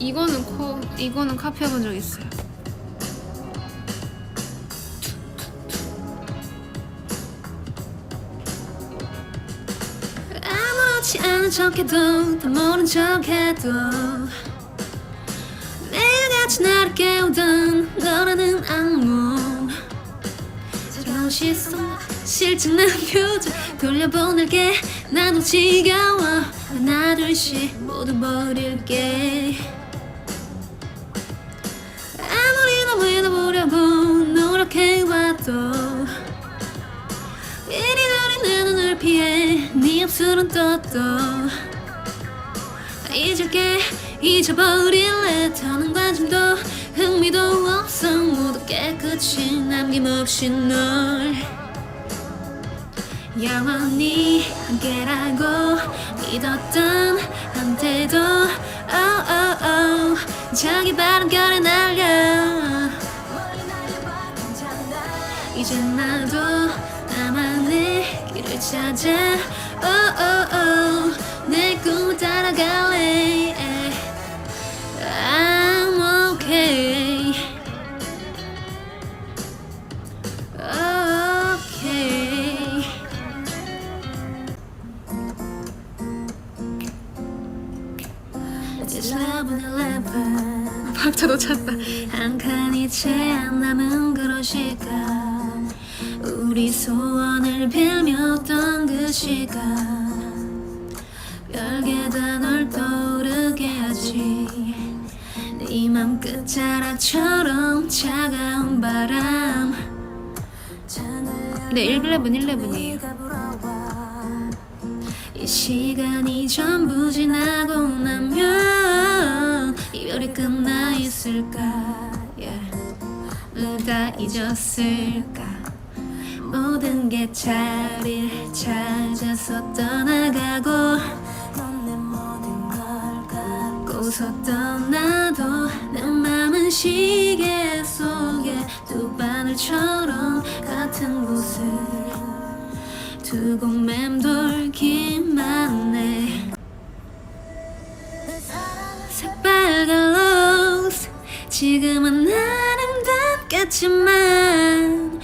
이거는 코 이거는 카피 해본 적 있어요. 아무렇지 않은 척해도 다 모른 척해도. 매일같이 나를 깨우던 너라는 악몽. 차가운 시선 실증난 표정 돌려보낼게. 나도 지겨워. 하나 둘씩 모두 버릴게 네 입술은 떴도 잊을게 잊어버릴래 더는 관심도 흥미도 없어 모두 깨끗이 남김없이 널 영원히 함께라고 믿었던 한테도 oh, oh, oh. 저기 바람결에 날려 이제 나도 나만의 길을 찾아. 내 꿈을 따라갈래. I'm okay. Okay. It's 11 박자도 찾다. 한 칸이 채 안 남은 그런 시간 우리 소원을 빌렸던 그 시간. 별게 다 널 떠오르게 하지. 네맘 끝자락처럼 차가운 바람. 네, 11 11이에요. 이 시간이 전부 지나고 나면 이별이 끝나 있을까? Yeah. 누가 잊었을까 모든 게 자리를 찾아서 떠나가고 고서 떠나도 내 맘은 시계 속에 두 바늘처럼 같은 곳을 두고 맴돌기만 해. 새빨간 로즈 지금은 아름답겠지만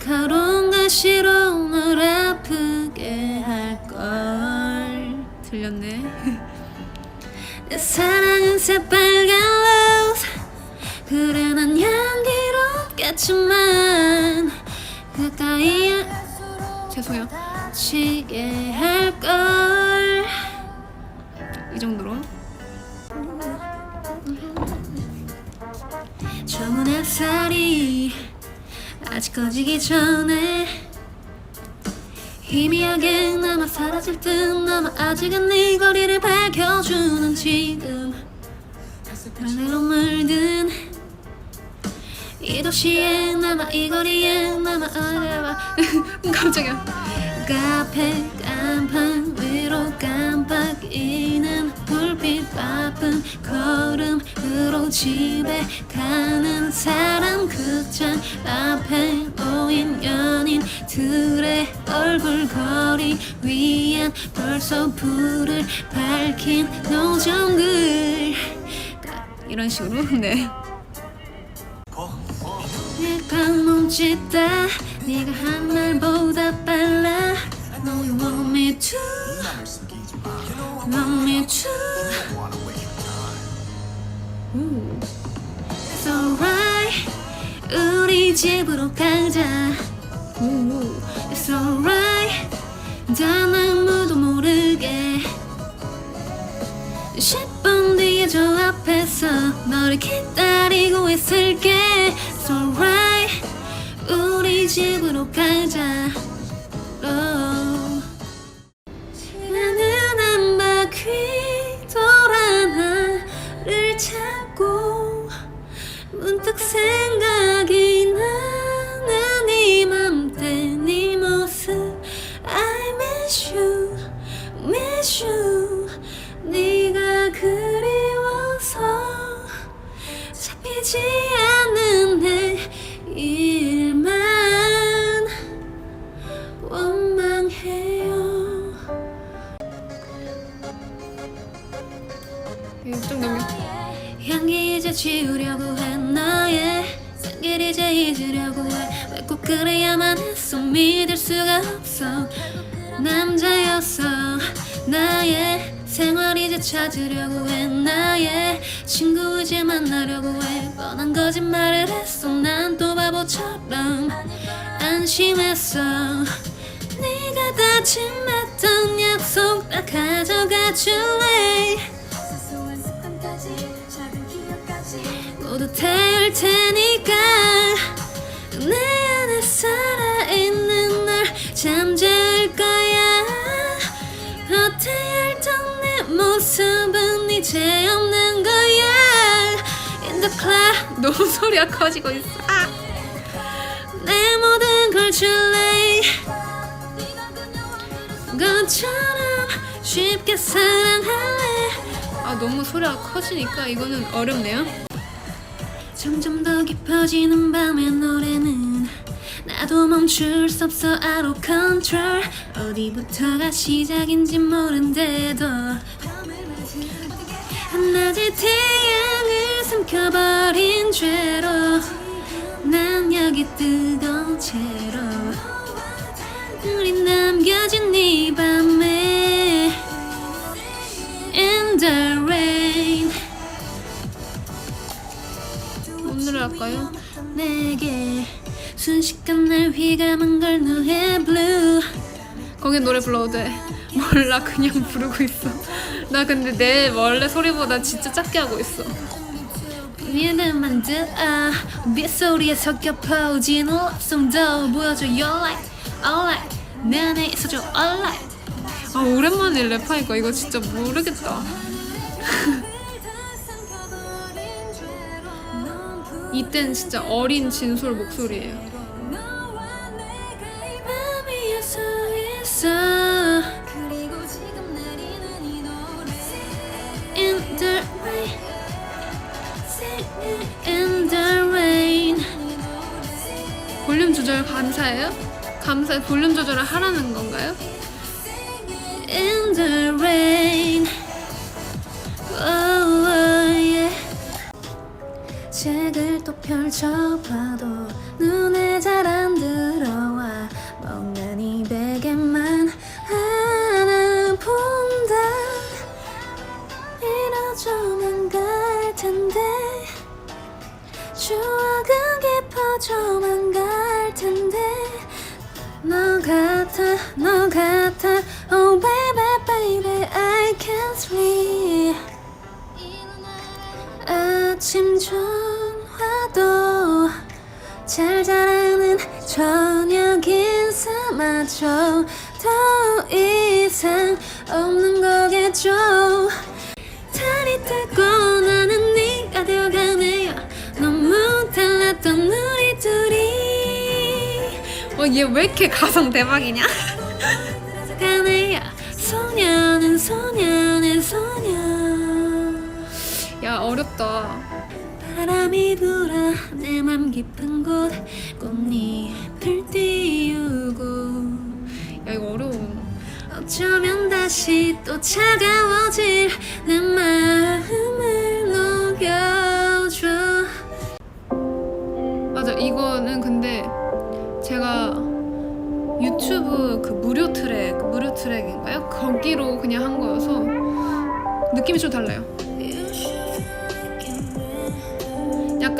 날카로운 가시로 널 아프게 할걸 들렸네. 내 사랑은 새빨간 로즈 그래 난 향기롭겠지만 가까이 죄송해요. 치게 할걸 이 정도로. 아직 꺼지기 전에 희미하게 남아 사라질 듯 남아 아직은 네 거리를 밝혀주는 지금 말로 물든 이 도시에 남아 이 거리에 남아 알아봐 깜짝이야. 카페 간판 위로 깜빡이는 불빛 바쁜 걸음으로 집에 가는 사람 극장 앞에 모인 연인들의 얼굴거리 위엔 벌써 불을 밝힌 노점들 이런 식으로. 네. 내방 멈칫다. 네가 한 말보다 빨라. No you want me to? Want me to 집으로 가자. It's alright. 단 아무도 모르게. 10분 뒤에 저 앞에서 너를 기다리고 있을게. It's alright. 우리 집으로 you 네가 그리워서 잡히지 않는 내 일만 원망해요. 넘겨. 향기 이제 지우려고 해 너의 생길 이제 잊으려고 해왜 꼭 그래야만 했어? 믿을 수가 없어. 남자였어 나의 생활 이제 찾으려고 해. 나의 친구 이제 만나려고 해. 뻔한 거짓말을 했어. 난 또 바보처럼 안심했어. 네가 다짐했던 약속 다 가져가 줄래? 모두 태울 테니까. 내 이제 없는 거야 In the cloud 너무 소리가 커지고 있어. 아! 내 모든 걸 줄래 것처럼 쉽게 사랑할래 아 너무 소리가 커지니까 이거는 어렵네요. 점점 더 깊어지는 밤의 노래는 나도 멈출 수 없어 out of control 어디부터가 시작인지 모른대도 한낮의 태양을 삼켜버린 죄로 난 여기 뜨거운 채로 우리 남겨진 이 밤에 In the rain 오늘 할까요? 내게 순식간 날 휘감은 걸 너의 blue 거기 노래 불러도 돼. 몰라 그냥 부르고 있어. 나 근데 내 원래 소리보다 진짜 작게 하고 있어. 믿음만 들어 빗소리에 섞여 퍼지는 럽송도 보여줘 your light alright 내 안에 있어줘 alright 아 오랜만에 랩하니까 이거 진짜 모르겠다. 이땐 진짜 어린 진솔 목소리예요. 조절 감사해요? 감사 볼륨 조절을 하라는 건가요? in the rain. Oh, oh, yeah. 책을 또 펼쳐봐도 눈에 Sleep 아침 전화도 잘 자라는 저녁 인사마저 더 이상 없는 거겠죠. 달이 뜨고 나는 네가 되어가네요. 너무 달랐던 우리 둘이. 어얘왜 이렇게 가성 대박이냐? 야 어렵다. 바람이 불어 내 맘 깊은 곳 꽃잎을 띄우고 야 이거 어려워. 어쩌면 다시 또 차가워질 내 마음을 녹여줘 맞아 이거는 근데 제가 유튜브 그 무료 트랙 무료 트랙인가요? 거기로 그냥 한 거여서 느낌이 좀 달라요.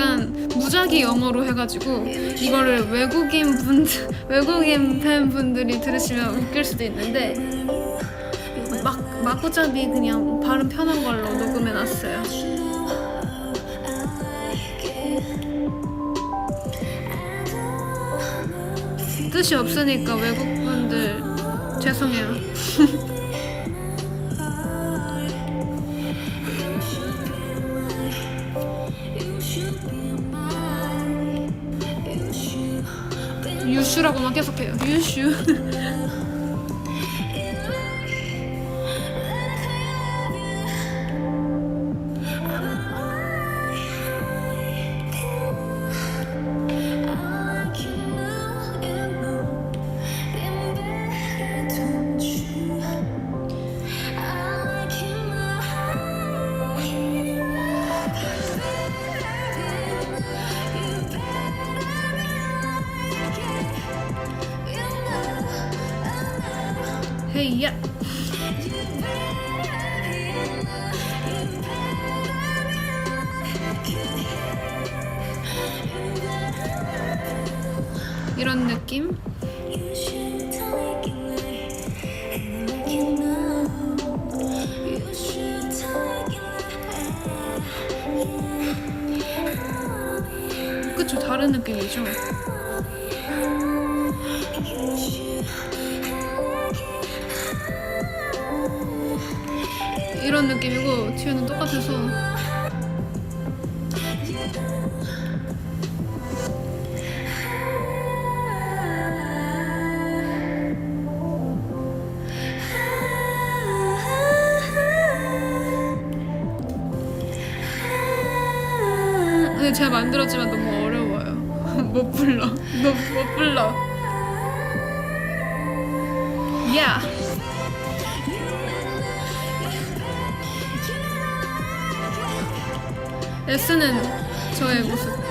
약간 무작위 영어로 해가지고 이거를 외국인 분들 외국인 팬분들이 들으시면 웃길 수도 있는데 막 마구잡이 그냥 발음 편한 걸로 녹음해놨어요. 뜻이 없으니까 외국 분들 죄송해요. 유슈라고만 계속해요. 유슈. 헤이야 이런 느낌 그쵸 다른 느낌이죠 느낌이고 뒤에는 똑같아서. 근데 제가 만들었지만 너무 어려워요. 못 불러. 너무 못 불러. 야 S는 저의 모습